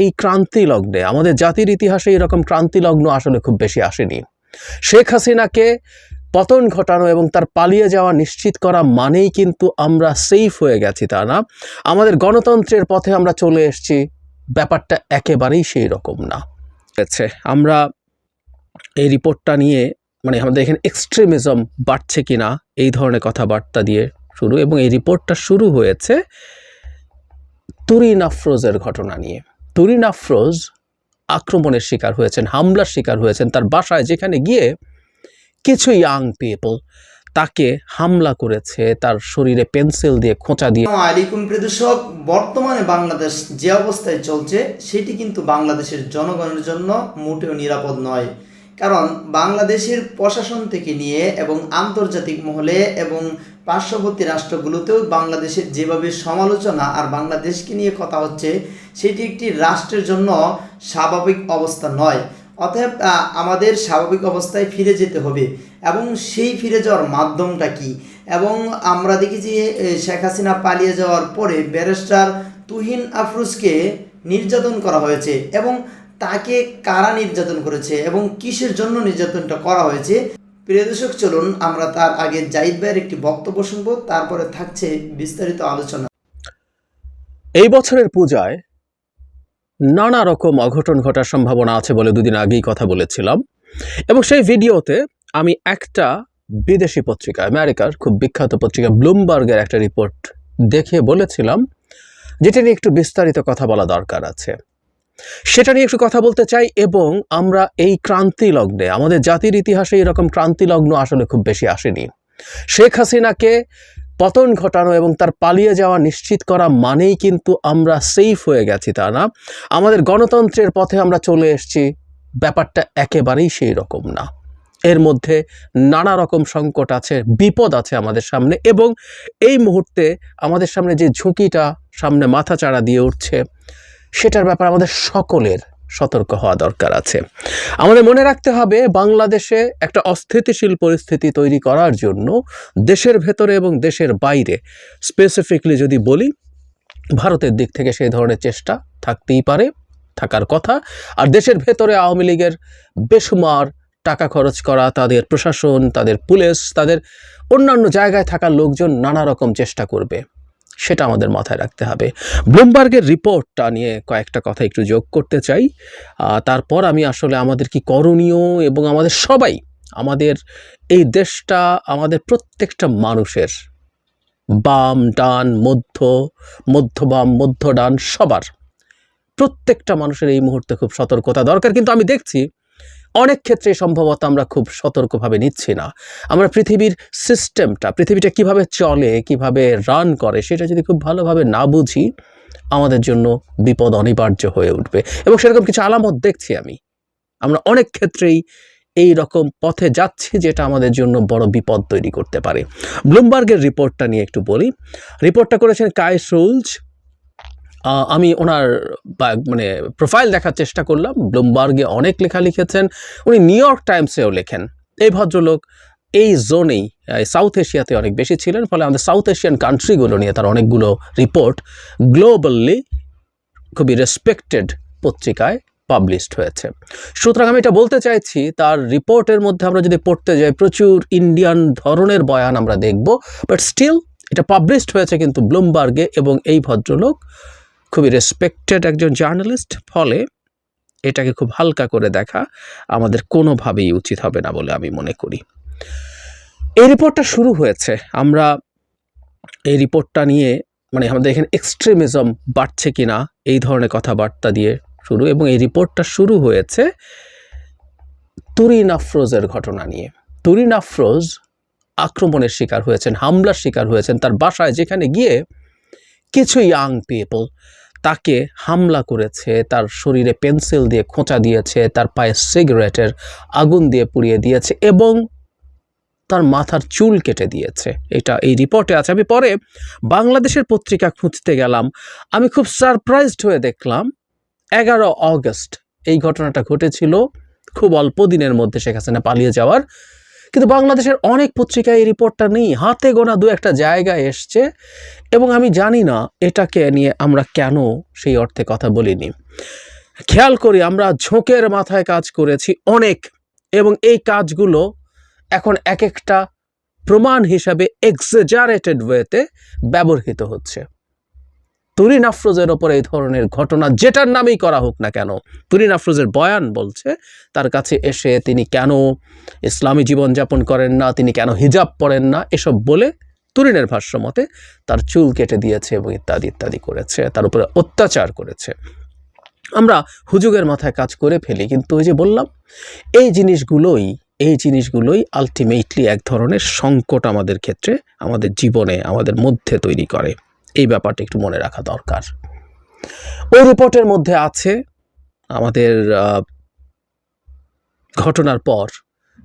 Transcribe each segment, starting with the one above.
এই ক্রান্তি লগ্নে, আমাদের জাতির ইতিহাসে এরকম ক্রান্তি লগ্ন আসলে খুব বেশি আসেনি। শেখ হাসিনাকে পতন ঘটানো এবং তার পালিয়ে যাওয়া নিশ্চিত করা মানেই কিন্তু আমরা সেফ হয়ে গেছি, তা না? আমাদের গণতন্ত্রের পথে আমরা চলে এসেছি, ব্যাপারটা একেবারেই সেই রকম না। আচ্ছা আমরা এই রিপোর্টটা নিয়ে মানে আমাদের এখানে এক্সট্রিমিজম বাড়ছে কিনা, এই ধরনের কথাবার্তা দিয়ে শুরু, এবং এই রিপোর্টটা শুরু হয়েছে তুরিন আফরোজের ঘটনা নিয়ে। তুরিন আফরোজ আক্রমণের শিকার হয়েছেন, হামলার শিকার হয়েছেন তার বাসায়, যেখানে গিয়ে কিছু ইয়াং পিপল তাকে হামলা করেছে, তার শরীরে পেন্সিল দিয়ে খোঁচা দিয়ে। আলাইকুম প্রিয় বর্তমানে বাংলাদেশ যে অবস্থায় চলছে, সেটি কিন্তু বাংলাদেশের জনগণের জন্য মোটেও নিরাপদ নয়। কারণ বাংলাদেশের প্রশাসন থেকে নিয়ে এবং আন্তর্জাতিক মহলে এবং পার্শ্ববর্তী রাষ্ট্রগুলোতেও বাংলাদেশের যেভাবে সমালোচনা আর বাংলাদেশকে নিয়ে কথা হচ্ছে, সেটি একটি রাষ্ট্রের জন্য স্বাভাবিক অবস্থা নয়। অতএব আমাদের স্বাভাবিক অবস্থায় ফিরে যেতে হবে। এবং সেই ফিরে যাওয়ার মাধ্যমটা কি? এবং আমরা দেখি যে শেখ হাসিনা পালিয়ে যাওয়ার পরে ব্যারিস্টার তুহিন আফরুজকে নির্যাতন করা হয়েছে এবং তাকে কারা নির্যাতন করেছে এবং কিসের জন্য নির্যাতনটা করা হয়েছে প্রিয় দর্শক, চলুন আমরা তার আগে জাহিদ ভাইয়ের একটি বক্তব্য শুনব, তারপরে থাকছে বিস্তারিত আলোচনা। এই বছরের পূজায় নানা রকম অঘটন ঘটার সম্ভাবনা আছে বলে দুদিন আগেই কথা বলেছিলাম। এবং সেই ভিডিওতে আমি একটা বিদেশি পত্রিকা, আমেরিকার খুব বিখ্যাত পত্রিকা ব্লুমবার্গের একটা রিপোর্ট দেখে বলেছিলাম, যেটা নিয়ে একটু বিস্তারিত কথা বলা দরকার আছে। সেটা নিয়ে একটু কথা বলতে চাই এবং আমরা এই ক্রান্তি লগ্নে, আমাদের জাতির ইতিহাসে এরকম ক্রান্তি লগ্ন আসলে খুব বেশি আসেনি। শেখ হাসিনাকে পতন ঘটানো এবং তার পালিয়ে যাওয়া নিশ্চিত করা মানেই কিন্তু আমরা সেফ হয়ে গেছি, তা না? আমাদের গণতন্ত্রের পথে আমরা চলে এসেছি, ব্যাপারটা একেবারেই সেই রকম না। এর মধ্যে নানা রকম সংকট আছে, বিপদ আছে আমাদের সামনে এবং এই মুহূর্তে আমাদের সামনে যে ঝুঁকিটা সামনে মাথা চাড়া দিয়ে উঠছে সেটার ব্যাপারে আমাদের সকলের সতর্ক হওয়া দরকার আছে। আমাদের মনে রাখতে হবে, বাংলাদেশে একটা অস্থিতিশীল পরিস্থিতি তৈরি করার জন্য দেশের ভেতরে এবং দেশের বাইরে স্পেসিফিকলি যদি বলি, ভারতের দিক থেকে সেই ধরনের চেষ্টা থাকতেই পারে, থাকার কথা। আর দেশের ভেতরে আওয়ামী লীগের বেসুমার টাকা খরচ করা, তাদের প্রশাসন, তাদের পুলিশ, তাদের অন্যান্য জায়গায় থাকা লোকজন নানা রকম চেষ্টা করবে। সেটা আমাদের মাথায় রাখতে হবে। ব্লুমবার্গের রিপোর্টটা নিয়ে কয়েকটা কথা একটু যোগ করতে চাই। তারপর আমি আসলে আমাদের কি করণীয় এবং আমাদের সবাই, আমাদের এই দেশটা, আমাদের প্রত্যেকটা মানুষের বাম, ডান, মধ্য মধ্য বাম মধ্য, ডান, সবার প্রত্যেকটা মানুষের এই মুহূর্তে খুব সতর্কতা দরকার। কিন্তু আমি দেখছি অনেক ক্ষেত্রে সম্ভবত আমরা খুব সতর্কভাবে নিচ্ছি না। আমরা পৃথিবীর সিস্টেমটা পৃথিবীটা কীভাবে চলে কীভাবে রান করে সেটা যদি খুব ভালোভাবে না বুঝি আমাদের জন্য বিপদ অনিবার্য হয়ে উঠবে। এবং সেরকম কিছু আলামত দেখছি আমি। আমরা অনেক ক্ষেত্রেই এই রকম পথে যাচ্ছি যেটা আমাদের জন্য বড় বিপদ তৈরি করতে পারে। ব্লুমবার্গের রিপোর্টটা নিয়ে একটু বলি। রিপোর্টটা করেছেন আহ, আমি ওনার মানে প্রোফাইল দেখার চেষ্টা করলাম। ব্লুমবার্গে অনেক লেখা লিখেছেন। উনি নিউ ইয়র্ক টাইমসেও লেখেন। এই ভদ্রলোক এই জোনেই সাউথ এশিয়াতে অনেক বেশি ছিলেন, ফলে আমাদের সাউথ এশিয়ান কান্ট্রিগুলো নিয়ে তার অনেকগুলো রিপোর্ট গ্লোবালি খুবই রেসপেক্টেড পত্রিকায় পাবলিশড হয়েছে। সুতরাং আমি এটা বলতে চাইছি, তার রিপোর্টের মধ্যে আমরা যদি পড়তে যাই, প্রচুর ইন্ডিয়ান ধরনের বয়ান আমরা দেখব বাট স্টিল এটা পাবলিশড হয়েছে কিন্তু ব্লুমবার্গে এবং এই ভদ্রলোক খুবই রেসপেক্টেড একজন জার্নালিস্ট ফলে এটাকে খুব হালকা করে দেখা আমাদের কোনোভাবেই উচিত হবে না বলে আমি মনে করি। এই রিপোর্টটা শুরু হয়েছে। আমরা এই রিপোর্টটা নিয়ে মানে আমাদের এখানে এক্সট্রিমিজম বাড়ছে কিনা, এই ধরনের কথাবার্তা দিয়ে শুরু, এবং এই রিপোর্টটা শুরু হয়েছে তুরিন আফরোজের ঘটনা নিয়ে। তুরিন আফরোজ আক্রমণের শিকার হয়েছেন, হামলার শিকার হয়েছেন তার বাসায়, যেখানে গিয়ে কিছু ইয়াং পিপল তাকে হামলা করেছে। তার শরীরে পেন্সিল দিয়ে খোঁচা দিয়েছে, তার পায়ে সিগারেটের আগুন দিয়ে পুড়িয়ে দিয়েছে এবং তার মাথার চুল কেটে দিয়েছে। এটা এই রিপোর্টে আছে। আমি পরে বাংলাদেশের পত্রিকা খুঁজতে গেলাম। আমি খুব সারপ্রাইজড হয়ে দেখলাম, এগারো অগস্ট এই ঘটনাটা ঘটেছিল। খুব অল্প দিনের মধ্যে শেখ হাসিনা পালিয়ে যাওয়ার কিন্তু বাংলাদেশের অনেক পত্রিকায় এই রিপোর্টটা নেই। হাতে গোনা দু একটা জায়গায় এসছে এবং আমি জানি না এটাকে নিয়ে আমরা কেন সেই অর্থে কথা বলিনি। খেয়াল করি আমরা ঝোঁকের মাথায় কাজ করেছি অনেক এবং এই কাজগুলো এখন এক একটা প্রমাণ হিসাবে এক্সেজারেটেড ওয়েতে ব্যবহৃত হচ্ছে। তুরিন আফরোজের ওপর এই ধরনের ঘটনা যেটার নামেই করা হোক না কেন, তুরিন আফরোজের বয়ান বলছে, তার কাছে এসে তিনি কেন ইসলামী জীবনযাপন করেন না, তিনি কেন হিজাব পরেন না, এসব বলে তুরিনের ভাষ্য মতে তার চুল কেটে দিয়েছে এবং ইত্যাদি ইত্যাদি করেছে, তার উপরে অত্যাচার করেছে। আমরা হুজুগের মাথায় কাজ করে ফেলি, কিন্তু ওই যে বললাম, এই জিনিসগুলোই এই জিনিসগুলোই আলটিমেটলি এক ধরনের সংকট আমাদের ক্ষেত্রে, আমাদের জীবনে, আমাদের মধ্যে তৈরি করে। এই ব্যাপারটা একটু মনে রাখা দরকার। ওই রিপোর্টের মধ্যে আছে আমাদের ঘটনার পর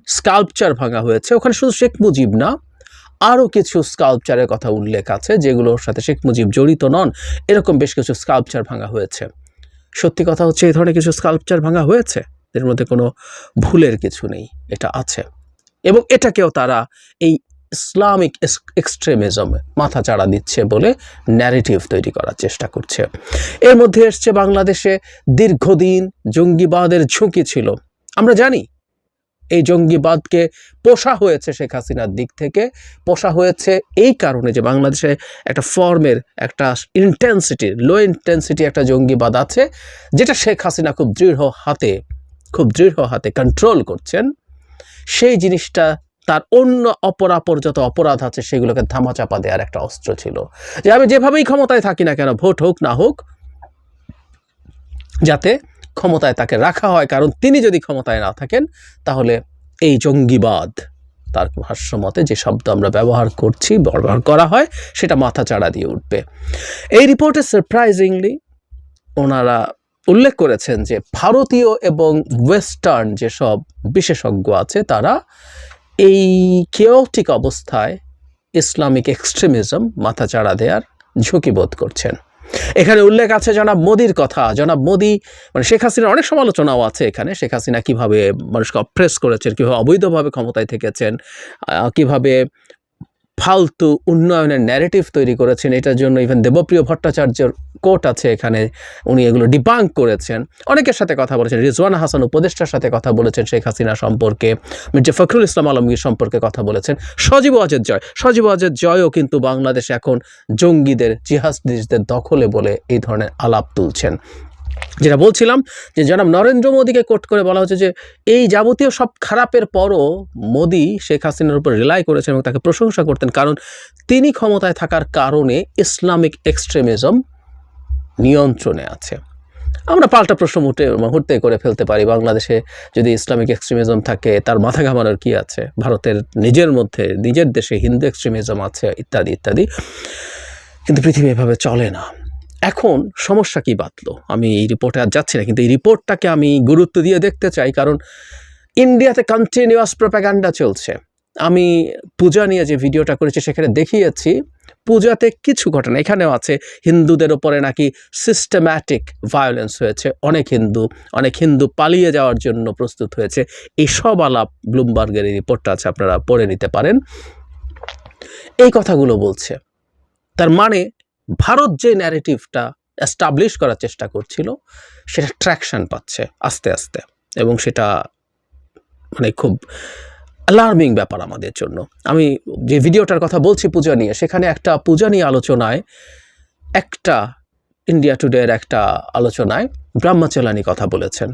স্কাল্পচার ভাঙা হয়েছে। ওখানে শুধু শেখ মুজিব না, আরও কিছু স্কাল্পচারের কথা উল্লেখ আছে যেগুলোর সাথে শেখ মুজিব জড়িত নন, এরকম বেশ কিছু স্কাল্পচার ভাঙা হয়েছে। সত্যি কথা হচ্ছে এই ধরনের কিছু স্কাল্পচার ভাঙা হয়েছে? এর মধ্যে কোনো ভুলের কিছু নেই, এটা আছে। এবং এটাকেও তারা এই ইসলামিক এক্সট্রিমিজম মাথা চাড়া দিচ্ছে বলে ন্যারেটিভ তৈরি করার চেষ্টা করছে। এর মধ্যে এসছে বাংলাদেশে দীর্ঘদিন জঙ্গিবাদের ঝুঁকি ছিল। আমরা জানি, এই জঙ্গিবাদকে পোষা হয়েছে শেখ হাসিনার দিক থেকে। পোষা হয়েছে এই কারণে যে বাংলাদেশে একটা ফর্মের একটা ইন্টেন্সিটি লো ইন্টেন্সিটি একটা জঙ্গিবাদ আছে, যেটা শেখ হাসিনা খুব দৃঢ় হাতে, খুব দৃঢ় হাতে কন্ট্রোল করছেন। সেই জিনিসটা তার অন্য অপরাপর যত অপরাধ আছে সেগুলোকে ধামাচাপা দেওয়ার একটা অস্ত্র ছিল। যে আমি যেভাবেই ক্ষমতায় থাকি না কেন, ভোট হোক না হোক, যাতে ক্ষমতায় তাকে রাখা হয়, কারণ তিনি যদি ক্ষমতায় না থাকেন, তাহলে এই জঙ্গিবাদ, তার ভাষ্য মতে যে শব্দ আমরা ব্যবহার করছি, ব্যবহার করা হয়, সেটা মাথা চাড়া দিয়ে উঠবে। এই রিপোর্টে সারপ্রাইজিংলি ওনারা উল্লেখ করেছেন যে ভারতীয় এবং ওয়েস্টার্ন যেসব বিশেষজ্ঞ আছে, তারা এই কেওটিক অবস্থায় ইসলামিক এক্সট্রিমিজম মাথা চাড়া দেওয়ার ঝুঁকি বোধ করছেন। এখানে উল্লেখ আছে জনাব মোদির কথা। জনাব মোদি মানে শেখ হাসিনার অনেক সমালোচনাও আছে এখানে। শেখ হাসিনা কীভাবে মানুষকে অপ্রেস করেছেন, কীভাবে অবৈধভাবে ক্ষমতায় থেকেছেন কীভাবে ফালতু উন্নয়নের ন্যারেটিভ তৈরি করেছেন। এটার জন্য ইভেন দেবপ্রিয় ভট্টাচার্যের কোর্ট আছে এখানে। উনি এগুলো ডিবাঙ্ক করেছেন। অনেকের সাথে কথা বলেছেন। রিজওয়ান হাসান উপদেষ্টার সাথে কথা বলেছেন শেখ হাসিনা সম্পর্কে। মির্জা ফখরুল ইসলাম আলমগীর সম্পর্কে কথা বলেছেন। সজীব অজেদ জয়। সজীব অজেদ জয়ও কিন্তু বাংলাদেশ এখন জঙ্গিদের জিহাদিসদের দখলে বলে এই ধরনের আলাপ তুলছেন। যেটা বলছিলাম যে জনাব নরেন্দ্র মোদীকে কোট করে বলা হচ্ছে যে এই যাবতীয় সব খারাপের পরও মোদী শেখ হাসিনার উপর রিলাই করেছেন এবং তাকে প্রশংসা করতেন। কারণ তিনি ক্ষমতায় থাকার কারণে ইসলামিক এক্সট্রিমিজম নিয়ন্ত্রণে আছে। আমরা পাল্টা প্রশ্ন মুহূর্তে মুহূর্তে করে ফেলতে পারি, বাংলাদেশে যদি ইসলামিক এক্সট্রিমিজম থাকে, তার মাথা ঘামানোর কি আছে? ভারতের নিজের মধ্যে, নিজের দেশে হিন্দু এক্সট্রিমিজম আছে, ইত্যাদি ইত্যাদি। কিন্তু পৃথিবী এভাবে চলে না। এখন সমস্যা কি বাতলো আমি এই রিপোর্টে আর যাচ্ছি না, কিন্তু এই রিপোর্টটাকে আমি গুরুত্ব দিয়ে দেখতে চাই, কারণ ইন্ডিয়াতে কন্টিনিউয়াস প্রোপাগান্ডা চলছে। আমি পূজা নিয়ে যে ভিডিওটা করেছি, সেখানে দেখিয়েছি, পূজাতে কিছু ঘটনা। এখানেও আছে, হিন্দুদের ওপরে নাকি সিস্টেম্যাটিক ভায়োলেন্স হয়েছে। অনেক হিন্দু অনেক হিন্দু পালিয়ে যাওয়ার জন্য প্রস্তুত হয়েছে। এই সব আলাপ ব্লুমবার্গের এই রিপোর্টটা আছে, আপনারা পড়ে নিতে পারেন। এই কথাগুলো বলছে। তার মানে ভারত যে ন্যারেটিভটা এস্টাবলিশ করার চেষ্টা করছিল, সেটা ট্র্যাকশন পাচ্ছে আস্তে আস্তে এবং সেটা মানে খুব অ্যালার্মিং ব্যাপার আমাদের জন্য। আমি যে ভিডিওটার কথা বলছি পূজা নিয়ে, সেখানে একটা পূজা নিয়ে আলোচনায়, একটা ইন্ডিয়া টুডের একটা আলোচনায় ব্রহ্মচলানি কথা বলেছেন।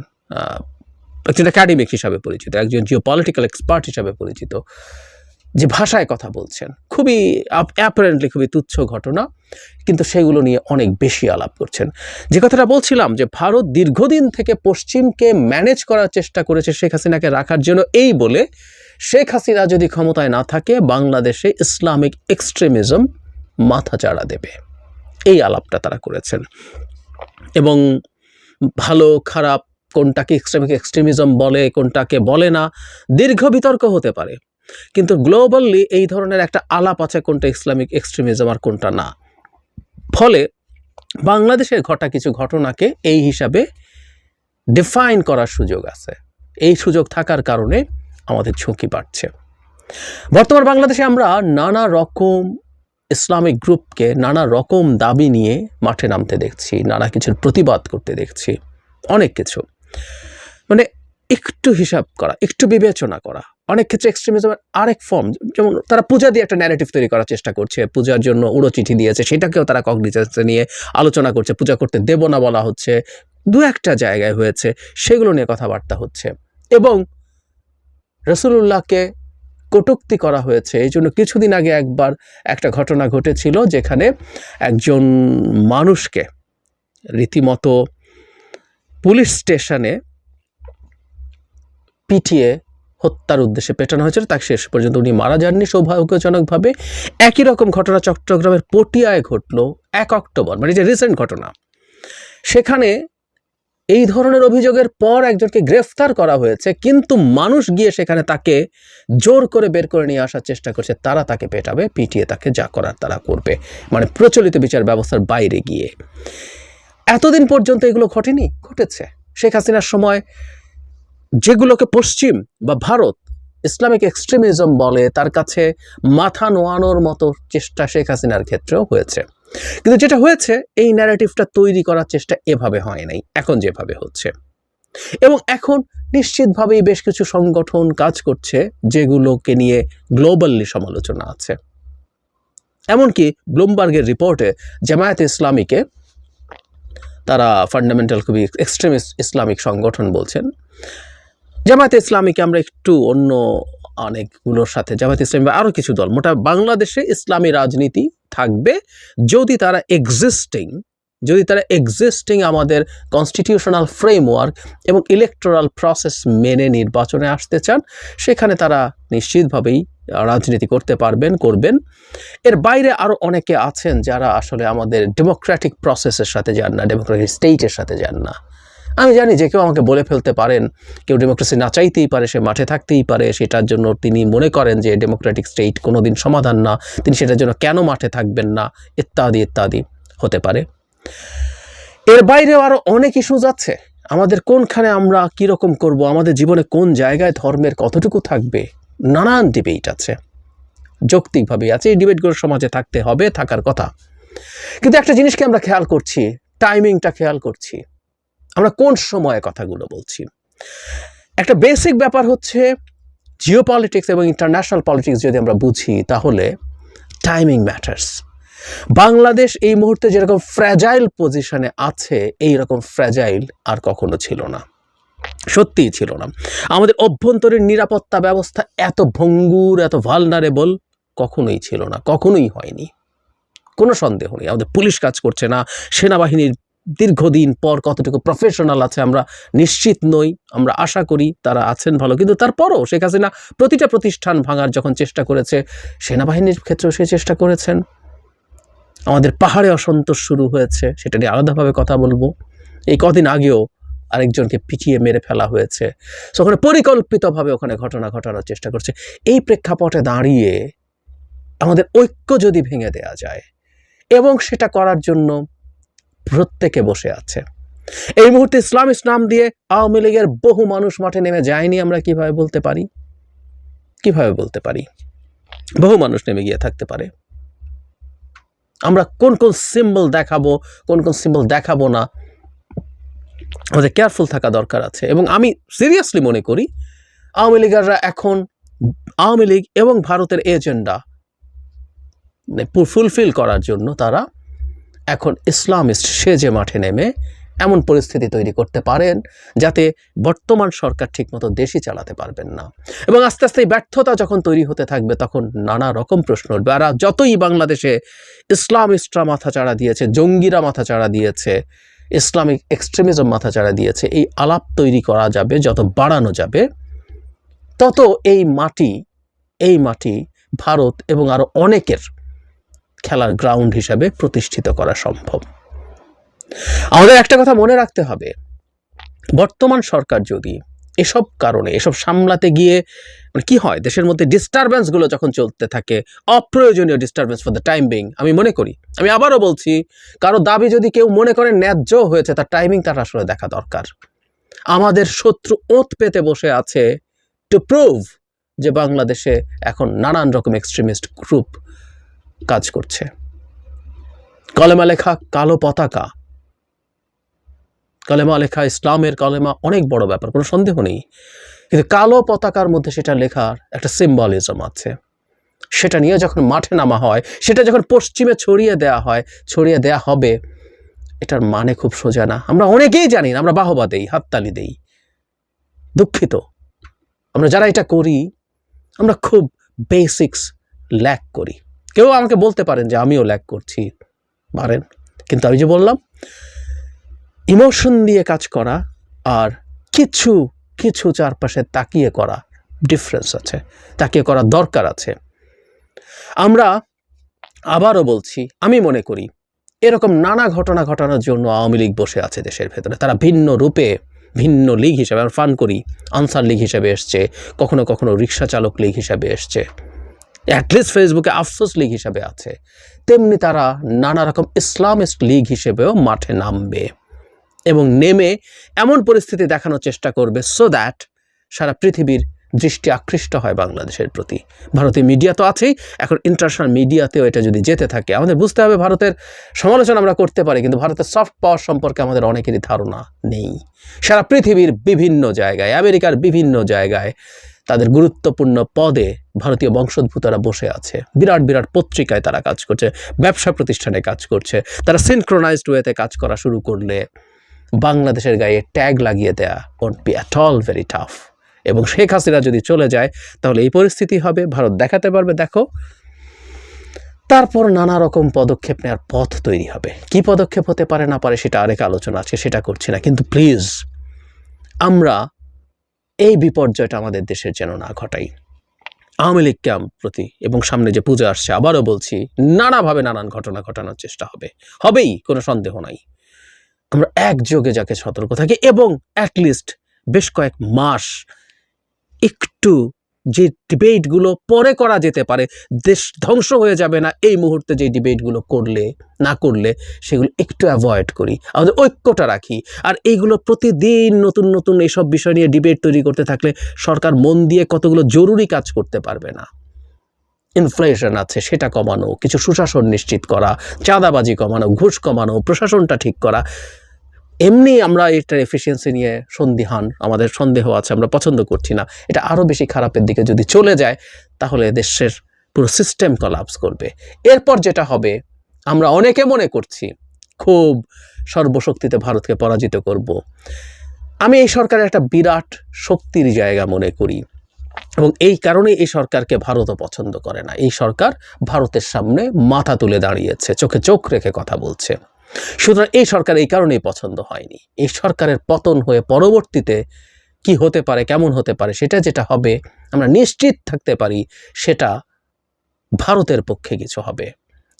একজন একাডেমিক হিসাবে পরিচিত, একজন জিও পলিটিক্যাল এক্সপার্ট হিসাবে পরিচিত। যে ভাষায় কথা বলছেন। খুবই অ্যাপারেন্টলি খুবই তুচ্ছ ঘটনা, কিন্তু সেগুলো নিয়ে অনেক বেশি আলাপ করছেন। যে কথাটা বলছিলাম যে ভারত দীর্ঘদিন থেকে পশ্চিমকে ম্যানেজ করার চেষ্টা করেছে শেখ হাসিনাকে রাখার জন্য এই বলে, শেখ হাসিনা যদি ক্ষমতায় না থাকে, বাংলাদেশে ইসলামিক এক্সট্রিমিজম মাথা চাড়া দেবে। এই আলাপটা তারা করেছেন। এবং ভালো, খারাপ কোনটাকে ইসলামিক এক্সট্রিমিজম বলে, কোনটাকে বলে না, দীর্ঘ বিতর্ক হতে পারে। কিন্তু গ্লোবালি এই ধরনের একটা আলাপ আছে কোনটা ইসলামিক এক্সট্রিমিজম আর কোনটা না। ফলে বাংলাদেশের ঘটা কিছু ঘটনাকে এই হিসাবে ডিফাইন করার সুযোগ আছে। এই সুযোগ থাকার কারণে আমাদের ঝুঁকি বাড়ছে। বর্তমান বাংলাদেশে আমরা নানা রকম ইসলামিক গ্রুপকে নানা রকম দাবি নিয়ে মাঠে নামতে দেখছি, নানা কিছুর প্রতিবাদ করতে দেখছি, অনেক কিছু। মানে একটু হিসাব করা, একটু বিবেচনা করা। অনেক ক্ষেত্রে এক্সট্রিমিজমের আরেক ফর্ম যেমন তারা পূজা দিয়ে একটা ন্যারেটিভ তৈরি করার চেষ্টা করছে, পূজার জন্য উড়ো চিঠি দিয়েছে, সেটাকেও তারা কগনিজেন্সে নিয়ে আলোচনা করছে, পূজা করতে দেব না বলা হচ্ছে, দু একটা জায়গায় হয়েছে, সেগুলো নিয়ে কথাবার্তা হচ্ছে। এবং রসুলুল্লাহকে কটুক্তি করা হয়েছে, এই জন্য কিছুদিন আগে একবার একটা ঘটনা ঘটেছিল যেখানে একজন মানুষকে রীতিমতো পুলিশ স্টেশনে পিটিয়ে হত্যার উদ্দেশ্যে পেটানো হয়েছিল তাকে শেষ পর্যন্ত উনি মারা যাননি। সৌভাগ্যজনকভাবে একই রকম ঘটনা চট্টগ্রামের পটিয়ায় ঘটল এক অক্টোবর মানে যে রিসেন্ট ঘটনা। সেখানে এই ধরনের অভিযোগের পর একজনকে গ্রেফতার করা হয়েছে, কিন্তু মানুষ গিয়ে সেখানে তাকে জোর করে বের করে নিয়ে আসার চেষ্টা করছে, তারা তাকে পেটাবে, পিটিয়ে তাকে যা করার তারা করবে মানে প্রচলিত বিচার ব্যবস্থার বাইরে গিয়ে। এতদিন পর্যন্ত এগুলো ঘটেনি, ঘটেছে। শেখ হাসিনার সময় যেগুলোকে পশ্চিম বা ভারত ইসলামিক এক্সট্রিমিজম বলে, তার কাছে মাথা নোয়ানোর মতো চেষ্টা শেখ হাসিনার ক্ষেত্রেও হয়েছে। কিন্তু যেটা হয়েছে, এই ন্যারেটিভটা তৈরি করার চেষ্টা এভাবে হয় নাই, এখন যেভাবে হচ্ছে। এবং এখন নিশ্চিতভাবেই বেশ কিছু সংগঠন কাজ করছে, যেগুলোকে নিয়ে গ্লোবালি সমালোচনা আছে। এমনকি ব্লুমবার্গের রিপোর্টে জামায়াত ইসলামীকে, তারা ফান্ডামেন্টাল খুবই এক্সট্রিমিস্ট ইসলামিক সংগঠন বলছেন জামায়াত ইসলামীকে আমরা একটু অন্য অনেকগুলোর সাথে, জামায়াত ইসলামী বা আরও কিছু দল, মোটা বাংলাদেশে ইসলামী রাজনীতি থাকবে যদি তারা এক্সিস্টিং যদি তারা এক্সিস্টিং আমাদের কনস্টিটিউশনাল ফ্রেমওয়ার্ক এবং ইলেকটোরাল প্রসেস মেনে নির্বাচনে আসতে চান, সেখানে তারা নিশ্চিতভাবেই রাজনীতি করতে পারবেন, করবেন। এর বাইরে আরও অনেকে আছেন যারা আসলে আমাদের ডেমোক্রেটিক প্রসেসের সাথে যান না ডেমোক্রেটিক স্টেটের সাথে যান না। আমি জানি যে কেউ আমাকে বলে ফেলতে পারেন, কেউ ডেমোক্রেসি না চাইতেই পারে, সে মাঠে থাকতেই পারে, সেটার জন্য তিনি মনে করেন যে ডেমোক্রেটিক স্টেট কোনো দিন সমাধান না, তিনি সেটার জন্য কেন মাঠে থাকবেন না, ইত্যাদি ইত্যাদি হতে পারে। এর বাইরেও আরও অনেক ইস্যুজ আছে। আমাদের কোনখানে আমরা কীরকম করব, আমাদের জীবনে কোন জায়গায় ধর্মের কতটুকু থাকবে, নানান ডিবেট আছে। যৌক্তিকভাবেই আছে, এই ডিবেটগুলো সমাজে থাকতে হবে, থাকার কথা। কিন্তু একটা জিনিসকে আমরা খেয়াল করছি টাইমিংটা খেয়াল করছি। আমরা কোন সময়ে কথাগুলো বলছি? একটা বেসিক ব্যাপার হচ্ছে জিও পলিটিক্স এবং ইন্টারন্যাশনাল পলিটিক্স যদি আমরা বুঝি, তাহলে টাইমিং ম্যাটার্স বাংলাদেশ এই মুহূর্তে যেরকম ফ্র্যাজাইল পজিশনে আছে এই রকম ফ্র্যাজাইল আর কখনো ছিল না। সত্যিই ছিল না। আমাদের অভ্যন্তরীণ নিরাপত্তা ব্যবস্থা এত ভঙ্গুর, এত ভালনারেবল কখনোই ছিল না, কখনোই হয়নি। কোনো সন্দেহ নেই। আমাদের পুলিশ কাজ করছে না, সেনাবাহিনীর দীর্ঘদিন পর কতটুকু প্রফেশনাল আছে আমরা নিশ্চিত নই। আমরা আশা করি তারা আছেন ভালো। কিন্তু তারপরও শেখ হাসিনা প্রতিটা প্রতিষ্ঠান ভাঙার যখন চেষ্টা করেছে সেনাবাহিনীর ক্ষেত্রেও সে চেষ্টা করেছেন। আমাদের পাহাড়ে অসন্তোষ শুরু হয়েছে সেটা নিয়ে আলাদাভাবে কথা বলব। এই কদিন আগেও আরেকজনকে পিটিয়ে মেরে ফেলা হয়েছে। So, ওখানে পরিকল্পিতভাবে ওখানে ঘটনা ঘটানোর চেষ্টা করছে। এই প্রেক্ষাপটে দাঁড়িয়ে আমাদের ঐক্য যদি ভেঙে দেয়া যায় এবং সেটা করার জন্য প্রত্যেকে বসে আছে। এই মুহূর্তে ইসলাম ইসলাম দিয়ে আওয়ামী লীগের বহু মানুষ মাঠে নেমে যায়নি, আমরা কীভাবে বলতে পারি? কীভাবে বলতে পারি? বহু মানুষ নেমে গিয়ে থাকতে পারে। আমরা কোন কোন সিম্বল দেখাবো, কোন কোন সিম্বল দেখাবো না। আমাদের কেয়ারফুল থাকা দরকার আছে। এবং আমি সিরিয়াসলি মনে করি, আওয়ামী লীগাররা এখন আওয়ামী লীগ এবং ভারতের এজেন্ডা ফুলফিল করার জন্য তারা এখন ইসলামিস্ট সেজে মাঠে নেমে এমন পরিস্থিতি তৈরি করতে পারেন যাতে বর্তমান সরকার ঠিকমতো দেশই চালাতে পারবেন না। এবং আস্তে আস্তে ব্যর্থতা যখন তৈরি হতে থাকবে, তখন নানা রকম প্রশ্ন উঠবে। আর যতই বাংলাদেশে ইসলামিস্টরা মাথা চাড়া দিয়েছে, জঙ্গিরা মাথা চাড়া দিয়েছে, ইসলামিক এক্সট্রিমিজম মাথা চাড়া দিয়েছে, এই আলাপ তৈরি করা যাবে, যত বাড়ানো যাবে, তত এই মাটি এই মাটি ভারত এবং আরও অনেকের খেলার গ্রাউন্ড হিসাবে প্রতিষ্ঠিত করা সম্ভব। আমাদের একটা কথা মনে রাখতে হবে, বর্তমান সরকার যদি এসব কারণে, এসব সামলাতে গিয়ে মানে কি হয়, দেশের মধ্যে ডিস্টারবেন্সগুলো যখন চলতে থাকে, অপ্রয়োজনীয় disturbance for the time being আমি মনে করি, আমি আবারও বলছি, কারও দাবি যদি কেউ মনে করে ন্যায্য হয়েছে, তার টাইমিং তার আসলে দেখা দরকার। আমাদের শত্রু ওঁত পেতে বসে আছে টু প্রুভ যে বাংলাদেশে এখন নানান রকম এক্সট্রিমিস্ট গ্রুপ কাজ করছে। কলেমা লেখা কালো পতাকা। কলেমা লেখা ইসলামের কলেমা অনেক বড় ব্যাপার, কোনো সন্দেহ নেই। কিন্তু কালো পতাকার মধ্যে সেটা লেখার একটা সিম্বলিজম আছে। সেটা নিয়ে যখন মাঠে নামা হয়, সেটা যখন পশ্চিমে ছড়িয়ে দেয়া হয়, ছড়িয়ে দেয়া হবে, এটার মানে খুব সোজা না। আমরা অনেকেই জানি না, আমরা বাহবা দেই, হাততালি দেই। দুঃখিত। আমরা যারা এটা করি, আমরা খুব বেসিক্স ল্যাক করি। কেউ আমাকে বলতে পারেন যে আমিও ল্যাক করছি, পারেন। কিন্তু আমি যে বললাম, ইমোশন দিয়ে কাজ করা আর কিছু কিছু চারপাশে তাকিয়ে করা ডিফারেন্স আছে, তাকিয়ে করা দরকার আছে। আমরা আবারও বলছি, আমি মনে করি, এরকম নানা ঘটনা ঘটানোর জন্য আওয়ামী লীগ বসে আছে দেশের ভেতরে। তারা ভিন্ন রূপে, ভিন্ন লীগ হিসাবে, আমরা ফান করি, আনসার লীগ হিসাবে এসছে, কখনো কখনো রিক্সা চালক লীগ হিসাবে এসছে। অ্যাটলিস্ট ফেসবুকে আফসোস লীগ হিসাবে আছে। তেমনি তারা নানা রকম ইসলামিস্ট লীগ হিসেবেও মাঠে নামবে। এবং নেমে এমন পরিস্থিতি দেখানোর চেষ্টা করবে সো দ্যাট সারা পৃথিবীর দৃষ্টি আকৃষ্ট হয় বাংলাদেশের প্রতি। ভারতীয় মিডিয়া তো আছেই, এখন ইন্টারন্যাশনাল মিডিয়াতেও এটা যদি যেতে থাকে, আমাদের বুঝতে হবে ভারতের সমালোচনা আমরা করতে পারি, কিন্তু ভারতের সফট পাওয়ার সম্পর্কে আমাদের অনেকেরই ধারণা নেই। সারা পৃথিবীর বিভিন্ন জায়গায়, আমেরিকার বিভিন্ন জায়গায় তাদের গুরুত্বপূর্ণ পদে ভারতীয় বংশোদ্ভূতরা বসে আছে। বিরাট বিরাট পত্রিকায় তারা কাজ করছে, ব্যবসা প্রতিষ্ঠানে কাজ করছে। তারা সিনক্রোনাইজড ওয়েতে কাজ করা শুরু করলে বাংলাদেশের গায়ে ট্যাগ লাগিয়ে দেয়া won't be at all very tough এবং শেখ হাসিনা যদি চলে যায়, তাহলে এই পরিস্থিতি হবে। ভারত দেখাতে পারবে, দেখো। তারপর নানা রকম পদক্ষেপ নেওয়ার পথ তৈরি হবে। কি পদক্ষেপ হতে পারে, না পারে, সেটা আরেক আলোচনা আছে, সেটা করছি না। কিন্তু প্লিজ আমরা এই বিপর্যয়টা আমাদের দেশের যেন না ঘটাই। আওয়ামী লীগকে প্রতি এবং সামনে যে পূজা আসছে, আবারও বলছি, নানাভাবে নানান ঘটনা ঘটানোর চেষ্টা হবে। হবেই, কোনো সন্দেহ নাই। আমরা একযোগে যাকে সতর্ক থাকি এবং অ্যাটলিস্ট বেশ কয়েক মাস একটু যে ডিবেটগুলো পরে করা যেতে পারে, দেশ ধ্বংস হয়ে যাবে না এই মুহূর্তে যে ডিবেটগুলো করলে, না করলে সেগুলো একটু অ্যাভয়েড করি। আমাদের ঐক্যটা রাখি। আর এইগুলো প্রতিদিন নতুন নতুন এইসব বিষয় নিয়ে ডিবেট তৈরি করতে থাকলে সরকার মন দিয়ে কতগুলো জরুরি কাজ করতে পারবে না। ইনফ্লেশন আছে, সেটা কমানো, কিছু সুশাসন নিশ্চিত করা, চাঁদাবাজি কমানো, ঘুষ কমানো, প্রশাসনটা ঠিক করা এমনি আমরা এটার এফিসিয়েন্সি নিয়ে সন্দিহান, আমাদের সন্দেহ আছে, আমরা পছন্দ করছি না। এটা আরও বেশি খারাপের দিকে যদি চলে যায়, তাহলে দেশের পুরো সিস্টেম কলাপস করবে। এরপর যেটা হবে, আমরা অনেকে মনে করছি, খুব সর্বশক্তিতে ভারতকে পরাজিত করব। আমি এই সরকারের একটা বিরাট শক্তির জায়গা মনে করি এবং এই কারণে এই সরকারকে ভারতও পছন্দ করে না। এই সরকার ভারতের সামনে মাথা তুলে দাঁড়িয়েছে, চোখে চোখ রেখে কথা বলছে। সুতরাং এই সরকার এই কারণেই পছন্দ হয়নি। এই সরকারের পতন হয়ে পরবর্তীতে কি হতে পারে, কেমন হতে পারে, সেটা যেটা হবে, আমরা নিশ্চিত থাকতে পারি, সেটা ভারতের পক্ষে কিছু হবে।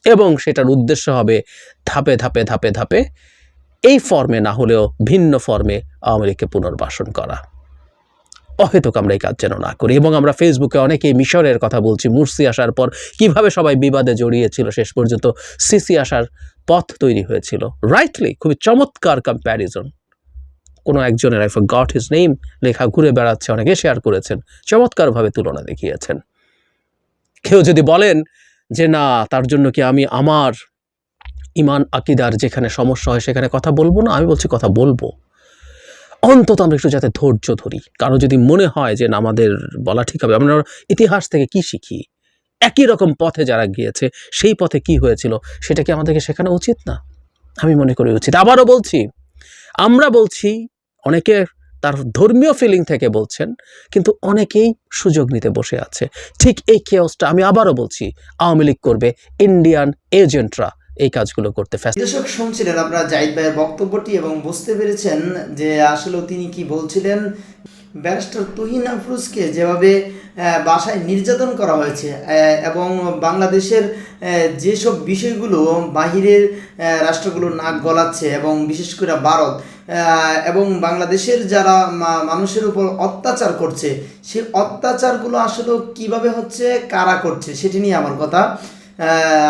এবং সেটার উদ্দেশ্য হবে ধাপে ধাপে ধাপে ধাপে এই ফর্মে না হলেও ভিন্ন ফর্মে আওয়ামী লীগকে পুনর্বাসন করা। অহেতুক আমরা এই কাজ যেন না করি। এবং আমরা ফেসবুকে অনেকেই মিশরের কথা বলছি, মুরসি আসার পর কীভাবে সবাই বিবাদে জড়িয়েছিল শেষ পর্যন্ত সিসি আসার পথ তৈরি হয়েছিল। রাইটলি খুবই চমৎকার কম্প্যারিজন কোনো একজনের আই গট হিজ নেম লেখা ঘুরে বেড়াচ্ছে, অনেকে শেয়ার করেছেন, চমৎকারভাবে তুলনা দেখিয়েছেন। কেউ যদি বলেন যে, না, তার জন্য কি আমি আমার ইমান, আকিদার যেখানে সমস্যা হয় সেখানে কথা বলব না? আমি বলছি, কথা বলব। অন্তত আমরা একটু যাতে ধৈর্য ধরি। কারও যদি মনে হয় যে না, আমাদের বলা ঠিক হবে, আমরা ইতিহাস থেকে কি শিখি? একই রকম পথে যারা গিয়েছে, সেই পথে কি হয়েছিল, সেটা কি আমাদেরকে শেখানো উচিত না? আমি মনে করি উচিত। আবারও বলছি, আমরা বলছি, অনেকে তার ধর্মীয় ফিলিং থেকে বলছেন, কিন্তু অনেকেই সুযোগ নিতে বসে আছে। ঠিক এই কেওসটা আমি আবারও বলছি, আওয়ামী লীগ করবে ইন্ডিয়ান এজেন্টরা এই কাজগুলো করতে দর্শক শুনছিলেন আপনারা জাহিদ ভাইয়ের বক্তব্যটি এবং বুঝতে পেরেছেন যে আসলে তিনি কি বলছিলেন। ব্যারিস্টার তুহিন আফরুজকে যেভাবে বাসায় নির্যাতন করা হয়েছে এবং বাংলাদেশের যেসব বিষয়গুলো বাহিরের রাষ্ট্রগুলো নাক গলাচ্ছে এবং বিশেষ করে ভারত এবং বাংলাদেশের যারা মানুষের উপর অত্যাচার করছে সেই অত্যাচারগুলো আসলে কীভাবে হচ্ছে, কারা করছে, সেটি নিয়ে আমার কথা।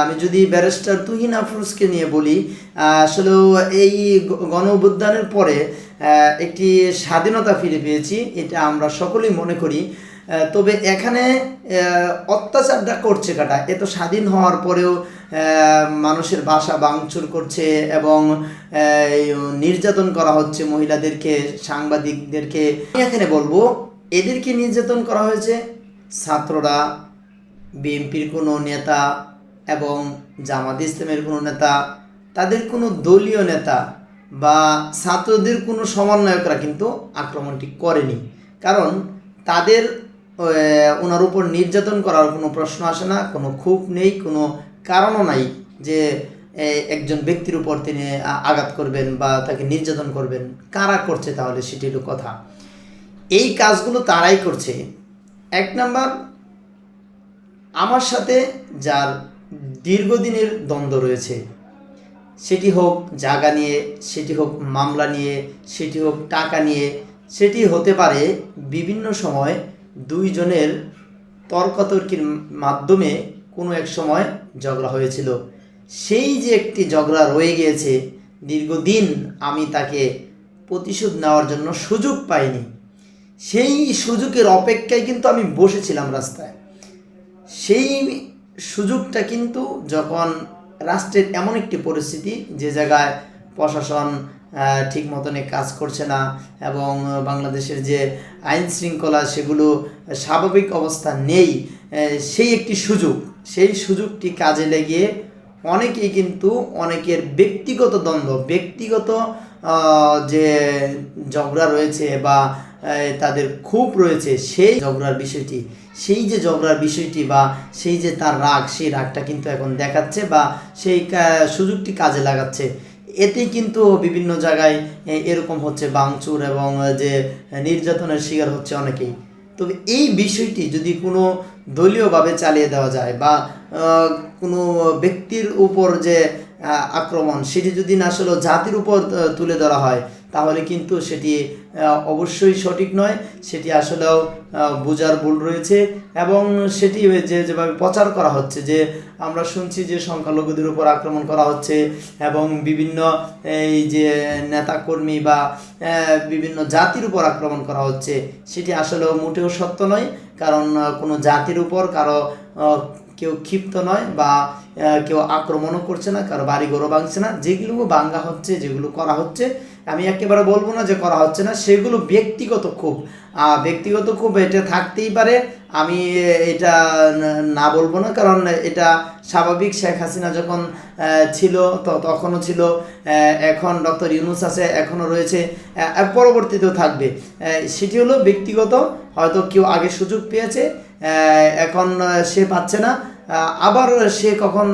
আমি যদি ব্যারিস্টার তুহিন আফরোজকে নিয়ে বলি আহ, আসলেও এই গণ অভ্যুত্থানের পরে একটি স্বাধীনতা ফিরে পেয়েছি এটা আমরা সকলেই মনে করি। তবে এখানে অত্যাচারটা করছে কাটা এত স্বাধীন হওয়ার পরেও মানুষের বাসা ভাঙচুর করছে এবং নির্যাতন করা হচ্ছে মহিলাদেরকে সাংবাদিকদেরকে। আমি এখানে বলব এদেরকে নির্যাতন করা হয়েছে ছাত্ররা বিএনপির কোনো নেতা এবং জামাত ইসলামের কোনো নেতা, তাদের কোনো দলীয় নেতা বা ছাত্রদের কোনো সমন্বয়করা কিন্তু আক্রমণটি করেনি। কারণ তাদের ওনার উপর নির্যাতন করার কোনো প্রশ্ন আসে না, কোনো ক্ষোভ নেই, কোনো কারণও নাই যে একজন ব্যক্তির উপর তিনি আঘাত করবেন বা তাকে নির্যাতন করবেন। কারা করছে তাহলে সেটি হলো কথা। এই কাজগুলো তারাই করছে। এক নাম্বার, আমার সাথে যার দীর্ঘদিনের দ্বন্দ্ব রয়েছে। সেটি হোক জায়গা নিয়ে, সেটি হোক মামলা নিয়ে, সেটি হোক টাকা নিয়ে, সেটি হতে পারে বিভিন্ন সময় দুইজনের তর্কাতর্কির মাধ্যমে কোনো এক সময় ঝগড়া হয়েছিল। সেই যে একটি ঝগড়া রয়ে গিয়েছে, দীর্ঘদিন আমি তাকে প্রতিশোধ নেওয়ার জন্য সুযোগ পাইনি। সেই সুযোগের অপেক্ষায় কিন্তু আমি বসেছিলাম রাস্তায়। সেই সুযোগটা কিন্তু যখন রাষ্ট্রের এমন একটি পরিস্থিতি, যে জায়গায় প্রশাসন ঠিক মতনে কাজ করছে না এবং বাংলাদেশের যে আইন শৃঙ্খলা সেগুলো স্বাভাবিক অবস্থা নেই সেই একটি সুযোগ। সেই সুযোগটি কাজে লেগিয়ে অনেকেই কিন্তু অনেকের ব্যক্তিগত দ্বন্দ্ব, ব্যক্তিগত যে ঝগড়া রয়েছে বা তাদের খুব রয়েছে, সেই ঝগড়ার বিষয়টি সেই যে ঝগড়ার বিষয়টি বা সেই যে তার রাগ, সেই রাগটা কিন্তু এখন দেখাচ্ছে বা সেই সুযোগটি কাজে লাগাচ্ছে। এতে কিন্তু বিভিন্ন জায়গায় এরকম হচ্ছে বাংচুর এবং যে নির্যাতনের শিকার হচ্ছে অনেকেই। তবে এই বিষয়টি যদি কোনো দলীয়ভাবে চালিয়ে দেওয়া যায় বা কোনো ব্যক্তির উপর যে আক্রমণ, সেটি যদি না আসলে জাতির উপর তুলে ধরা হয় তাহলে কিন্তু সেটি অবশ্যই সঠিক নয়। সেটি আসলেও বোঝার ভুল রয়েছে এবং সেটি যে যেভাবে প্রচার করা হচ্ছে যে আমরা শুনছি যে সংখ্যালঘুদের উপর আক্রমণ করা হচ্ছে এবং বিভিন্ন, এই যে নেতাকর্মী বা বিভিন্ন জাতির উপর আক্রমণ করা হচ্ছে, সেটি আসলেও মোটেও সত্য নয়। কারণ কোনো জাতির উপর কারও কেউ ক্ষিপ্ত নয় বা কেউ আক্রমণও করছে না, কারও বাড়ি গরো ভাঙছে না। যেগুলো ভাঙ্গা হচ্ছে, যেগুলো করা হচ্ছে আমি একেবারে বলব না যে করা হচ্ছে না, সেগুলো ব্যক্তিগত খুব। ব্যক্তিগত খুব এটা থাকতেই পারে। আমি এটা না বলব না, কারণ এটা স্বাভাবিক। শেখ হাসিনা যখন ছিল, তো তখনও ছিল। এখন ডক্টর ইউনুস আছে, এখনও রয়েছে পরবর্তীতেও থাকবে। সেটি হলো ব্যক্তিগত। হয়তো কেউ আগে সুযোগ পেয়েছে এখন সে পাচ্ছে না। আবার সে কখন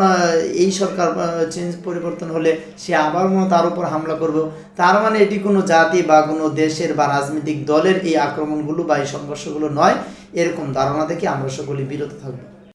এই সরকার চেঞ্জ পরিবর্তন হলে সে আবার মনে তার উপর হামলা করবে। তার মানে এটি কোনো জাতি বা কোনো দেশের বা রাজনৈতিক দলের এই আক্রমণগুলো বা এই সংঘর্ষগুলো নয়, এরকম ধারণা থেকে আমরা সকলে বিরত থাকব।